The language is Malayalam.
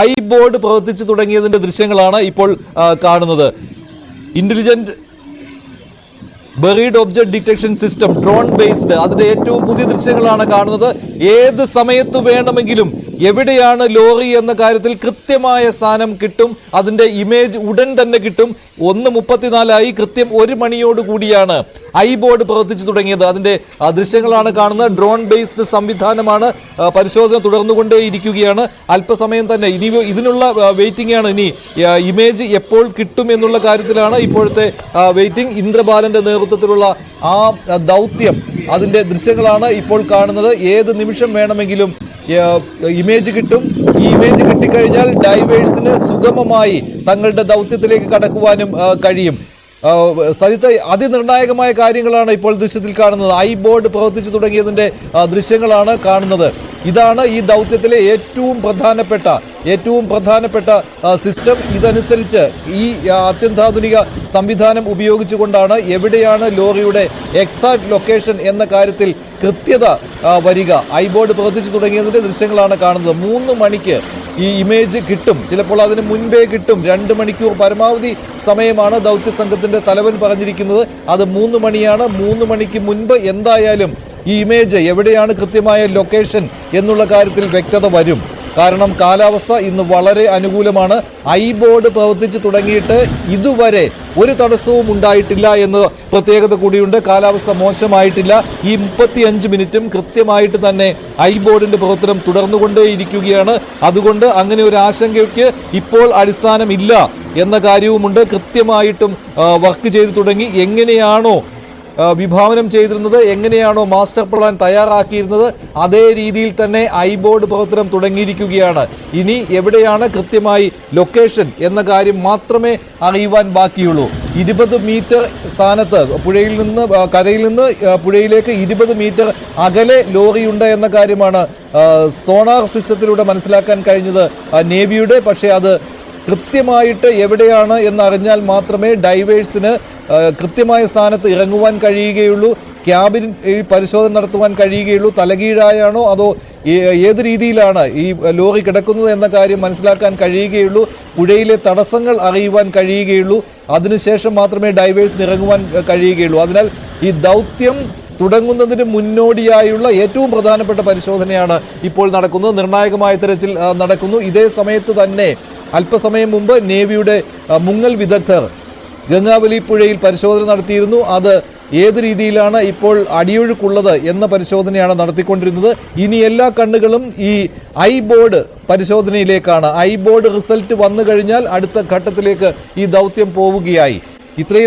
ഐ ബോർഡ് പ്രവർത്തിച്ചു തുടങ്ങിയതിന്റെ ദൃശ്യങ്ങളാണ് ഇപ്പോൾ കാണുന്നത്. Intelligent buried object detection system drone based അതിന്റെ ഏറ്റവും പുതിയ ദൃശ്യങ്ങളാണ് കാണുന്നത്. ഏത് സമയത്ത് വേണമെങ്കിലും എവിടെയാണ് ലോറി എന്ന കാര്യത്തിൽ കൃത്യമായ സ്ഥാനം കിട്ടും? അതിന്റെ ഇമേജ് ഉടൻ തന്നെ കിട്ടും. ഒന്ന് മുപ്പത്തിനാലായി കൃത്യം ഒരു മണിയോട് കൂടിയാണ് ഐ ബോർഡ് പ്രവർത്തിച്ചു തുടങ്ങിയത്. അതിന്റെ ദൃശ്യങ്ങളാണ് കാണുന്നത്. ഡ്രോൺ ബേസ്ഡ് സംവിധാനമാണ് പരിശോധന പരിശോധന തുടർന്നുകൊണ്ടേയിരിക്കുകയാണ്. അല്പസമയം തന്നെ ഇനി ഇതിനുള്ള വെയിറ്റിംഗ് ആണ് ഇനി ഇമേജ് എപ്പോൾ കിട്ടും എന്നുള്ള കാര്യത്തിലാണ് ഇപ്പോഴത്തെ വെയിറ്റിംഗ് ഇന്ദ്രബാലന്റെ നേതൃത്വത്തിലുള്ള ആ, ദൗത്യം അതിന്റെ ദൃശ്യങ്ങളാണ് ഇപ്പോൾ കാണുന്നത്. ഏത് നിമിഷം വേണമെങ്കിലും ഇമേജ് കിട്ടും. ഈ ഇമേജ് കിട്ടിക്കഴിഞ്ഞാൽ ഡൈവേഴ്സിന് സുഗമമായി തങ്ങളുടെ ദൗത്യത്തിലേക്ക് കടക്കുവാനും കഴിയും. ആ, സജിത്ത് അതിനിർണായകമായ കാര്യങ്ങളാണ് ഇപ്പോൾ ദൃശ്യത്തിൽ കാണുന്നത്. ഐ ബോർഡ് പ്രവർത്തിച്ചു തുടങ്ങിയതിന്റെ ദൃശ്യങ്ങളാണ് കാണുന്നത്. ഇതാണ് ഈ ദൗത്യത്തിലെ ഏറ്റവും പ്രധാനപ്പെട്ട ഏറ്റവും പ്രധാനപ്പെട്ട സിസ്റ്റം ഇതനുസരിച്ച് ഈ അത്യന്താധുനിക സംവിധാനം ഉപയോഗിച്ചുകൊണ്ടാണ് എവിടെയാണ് ലോറിയുടെ എക്സാക്ട് ലൊക്കേഷൻ എന്ന കാര്യത്തിൽ കൃത്യത വരിക. ഐ ബോർഡ് പ്രവർത്തിച്ചു തുടങ്ങിയതിന്റെ ദൃശ്യങ്ങളാണ് കാണുന്നത്. മൂന്ന് മണിക്ക് ഈ ഇമേജ് കിട്ടും. ചിലപ്പോൾ അതിന് മുൻപേ കിട്ടും. രണ്ട് മണിക്കൂർ പരമാവധി സമയമാണ് ദൗത്യ സംഘത്തിന്റെ തലവൻ പറഞ്ഞിരിക്കുന്നത്. അത് മൂന്ന് മണിയാണ്. മൂന്ന് മണിക്ക് മുൻപ് എന്തായാലും ഈ ഇമേജ് എവിടെയാണ് കൃത്യമായ ലൊക്കേഷൻ എന്നുള്ള കാര്യത്തിൽ വ്യക്തത വരും. കാരണം കാലാവസ്ഥ ഇന്ന് വളരെ അനുകൂലമാണ്. ഐ ബോർഡ് പ്രവർത്തിച്ചു തുടങ്ങിയിട്ട് ഇതുവരെ ഒരു തടസ്സവും ഉണ്ടായിട്ടില്ല എന്ന് പ്രത്യേകത കൂടിയുണ്ട്. കാലാവസ്ഥ മോശമായിട്ടില്ല. ഈ മുപ്പത്തിയഞ്ച് മിനിറ്റും കൃത്യമായിട്ട് തന്നെ ഐ ബോർഡിന്റെ പ്രവർത്തനം തുടർന്നുകൊണ്ടേയിരിക്കുകയാണ്. അതുകൊണ്ട് അങ്ങനെ ഒരു ആശങ്കയ്ക്ക് ഇപ്പോൾ അടിസ്ഥാനമില്ല എന്ന കാര്യവുമുണ്ട്. കൃത്യമായിട്ടും വർക്ക് ചെയ്തു തുടങ്ങി. എങ്ങനെയാണോ വിഭാവനം ചെയ്തിരുന്നത് എങ്ങനെയാണോ മാസ്റ്റർ പ്ലാൻ തയ്യാറാക്കിയിരുന്നത് അതേ രീതിയിൽ തന്നെ ഐ ബോർഡ് പ്രവർത്തനം തുടങ്ങിയിരിക്കുകയാണ്. ഇനി എവിടെയാണ് കൃത്യമായി ലൊക്കേഷൻ എന്ന കാര്യം മാത്രമേ അറിയുവാൻ ബാക്കിയുള്ളൂ. ഇരുപത് മീറ്റർ സ്ഥാനത്ത് പുഴയിൽ നിന്ന് കരയിൽ നിന്ന് പുഴയിലേക്ക് ഇരുപത് മീറ്റർ അകലെ ലോറിയുണ്ട് എന്ന കാര്യമാണ് സോണാർ സിസ്റ്റത്തിലൂടെ മനസ്സിലാക്കാൻ കഴിഞ്ഞത് നേവിയുടെ. പക്ഷേ അത് കൃത്യമായിട്ട് എവിടെയാണ് എന്നറിഞ്ഞാൽ മാത്രമേ ഡൈവേഴ്സിന് കൃത്യമായ സ്ഥാനത്ത് ഇറങ്ങുവാൻ കഴിയുകയുള്ളൂ. ക്യാബിൻ ഈ പരിശോധന നടത്തുവാൻ കഴിയുകയുള്ളൂ. തലകീഴായാണോ അതോ ഏത് രീതിയിലാണ് ഈ ലോറി കിടക്കുന്നത് എന്ന കാര്യം മനസ്സിലാക്കാൻ കഴിയുകയുള്ളൂ. പുഴയിലെ തടസ്സങ്ങൾ അറിയുവാൻ കഴിയുകയുള്ളൂ. അതിനുശേഷം മാത്രമേ ഡൈവേഴ്സിന് ഇറങ്ങുവാൻ കഴിയുകയുള്ളൂ. അതിനാൽ ഈ ദൗത്യം തുടങ്ങുന്നതിന് മുന്നോടിയായുള്ള ഏറ്റവും പ്രധാനപ്പെട്ട പരിശോധനയാണ് ഇപ്പോൾ നടക്കുന്നത്. നിർണായകമായ തിരച്ചിൽ നടക്കുന്നു. ഇതേ സമയത്ത് തന്നെ അല്പസമയം മുമ്പ് നേവിയുടെ മുങ്ങൽ വിദഗ്ധർ ഗംഗാവലി പുഴയിൽ പരിശോധന നടത്തിയിരുന്നു. അത് ഏത് രീതിയിലാണ് ഇപ്പോൾ അടിയൊഴുക്കുള്ളത് എന്ന പരിശോധനയാണ് നടത്തിക്കൊണ്ടിരുന്നത്. ഇനി എല്ലാ കണ്ണുകളും ഈ ഐ ബോർഡ് പരിശോധനയിലേക്കാണ്. ഐ ബോർഡ് റിസൾട്ട് വന്നു കഴിഞ്ഞാൽ അടുത്ത ഘട്ടത്തിലേക്ക് ഈ ദൗത്യം പോവുകയായി. ഇത്രയും